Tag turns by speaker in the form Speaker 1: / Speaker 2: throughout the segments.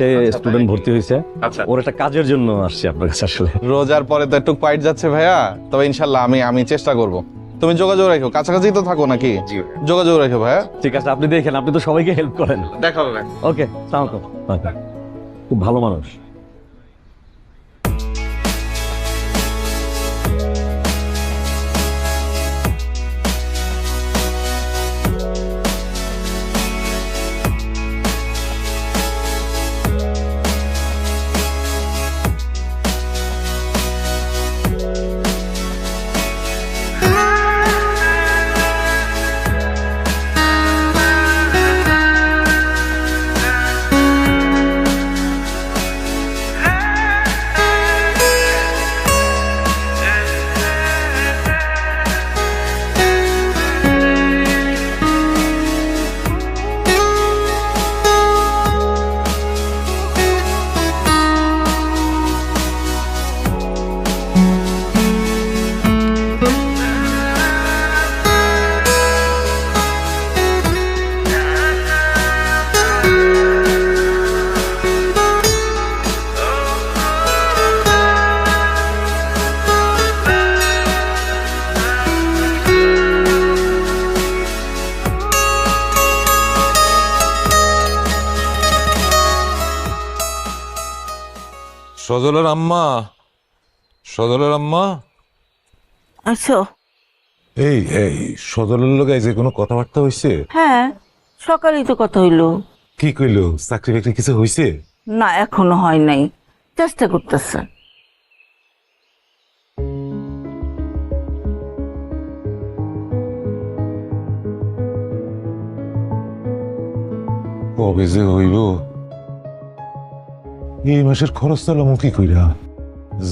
Speaker 1: সে student ভর্তি হয়েছে।
Speaker 2: আচ্ছা।
Speaker 1: ওর একটা কাজের জন্য আসছে আপনার কাছে আসলে।
Speaker 2: রোজার পরে তো একটু পাইট যাচ্ছে ভাইয়া। তবে ইনশাল্লাহ আমি আমি চেষ্টা করব। তুমি যোগাযোগ রাখো কাছাকাছি তো থাকো নাকি? যোগাযোগ রাখো ভাইয়া।
Speaker 1: ঠিক আছে আপনি দেখেন আপনি তো সবাইকে হেল্প করেন।
Speaker 2: দেখা হবে
Speaker 1: ওকে সালাম খুব ভালো মানুষ।
Speaker 3: সজলের আম্মা? সজলের আম্মা?
Speaker 4: আচ্ছা
Speaker 3: এই এই সজলের লোক যে কোনো কথাবার্তা হয়েছে
Speaker 4: হ্যাঁ সকালেই তো কথা হইল।
Speaker 3: কি কইলো? চাকরি বাকরি কিছু হয়েছে
Speaker 4: না এখনও হয় নাই। চেষ্টা করতেছে।
Speaker 3: কবে যে হইব এই মাসের খরচ চালামো কি কইরা।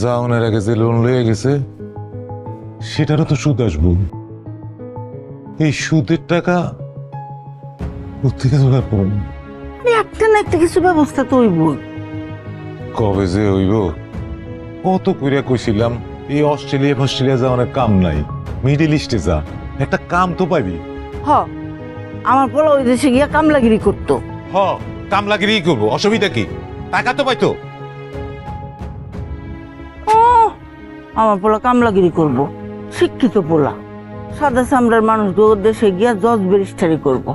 Speaker 3: যাওনের আগে যে লোন লয়ে গেছে সেটারও তো সুদ আসব। এই সুদের টাকা কোথেকে জোগাড় করুন
Speaker 4: একটা না একটা কিছু ব্যবস্থা তো হইবই
Speaker 3: কবে যে হইব? কত কইরা কইছিলাম এই অস্ট্রেলিয়া অস্ট্রেলিয়া যাওয়ার কাম নাই। মিডিল ইস্টে যা একটা কাম তো পাবি।
Speaker 4: হ আমার পোলা ওই দেশে গিয়া কামলাগিরি করতো।
Speaker 3: হ কাম লাগিয়ে করব অসুবিধা কি? টাকা তো পাইতো।
Speaker 4: ও, আমার পোলা কামলাগিরি করব। শিক্ষিত পোলা। সাদা চামড়ার মানুষ দেশে গিয়া জজ ব্যারিস্টারি করব।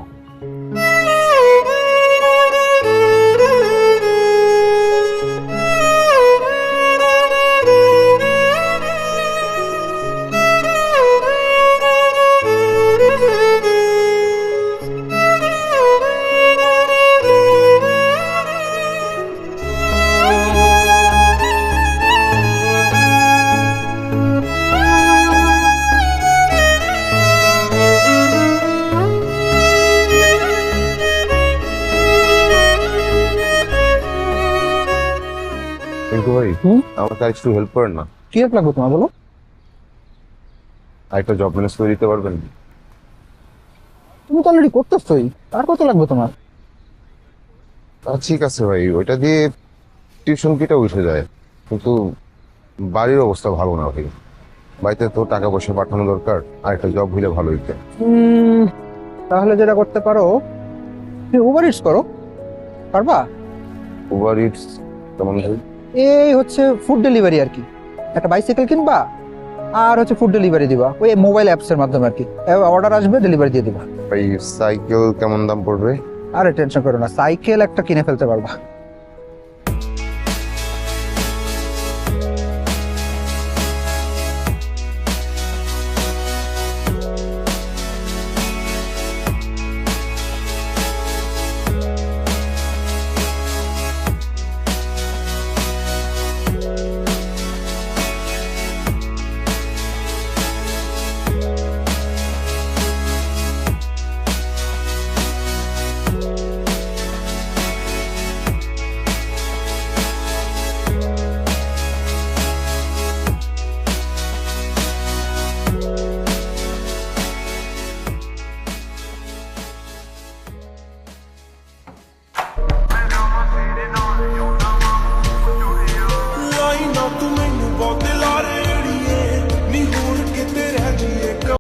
Speaker 5: রিঙ্কু ভাই? আমাকে আর একটু হেল্প করেন না।
Speaker 6: কি হেল্প লাগবে তোমার বলো?
Speaker 5: আর একটা জব ম্যানেজ করে দিতে পারবেন?
Speaker 6: তুমি তো অলরেডি করতেছই। আর কত লাগবে তোমার?
Speaker 5: আহ, ঠিক আছে ভাই ওইটা দিয়ে টিউশন ফিটা উঠে যায়। কিন্তু বাড়ির অবস্থা ভালো না ভাই। বাড়িতে তো টাকা পয়সা পাঠানো দরকার আর একটা জব হইলে ভালো হইতে।
Speaker 6: তাহলে যেটা করতে পারো তুমি উবার ইটস করো। পারবা?
Speaker 5: উবার ইটস কেমন ভাই?
Speaker 6: এই হচ্ছে ফুড ডেলিভারি আর কি। একটা বাইসাইকেল কিনবা আর হচ্ছে ফুড ডেলিভারি দিবা। ওই মোবাইল অ্যাপস এর মাধ্যমে আর কি। অর্ডার আসবে ডেলিভারি দিয়ে দিবা।
Speaker 5: ভাই সাইকেল কেমন দাম পড়বে?
Speaker 6: আরে টেনশন করো না সাইকেল একটা কিনে ফেলতে পারবা।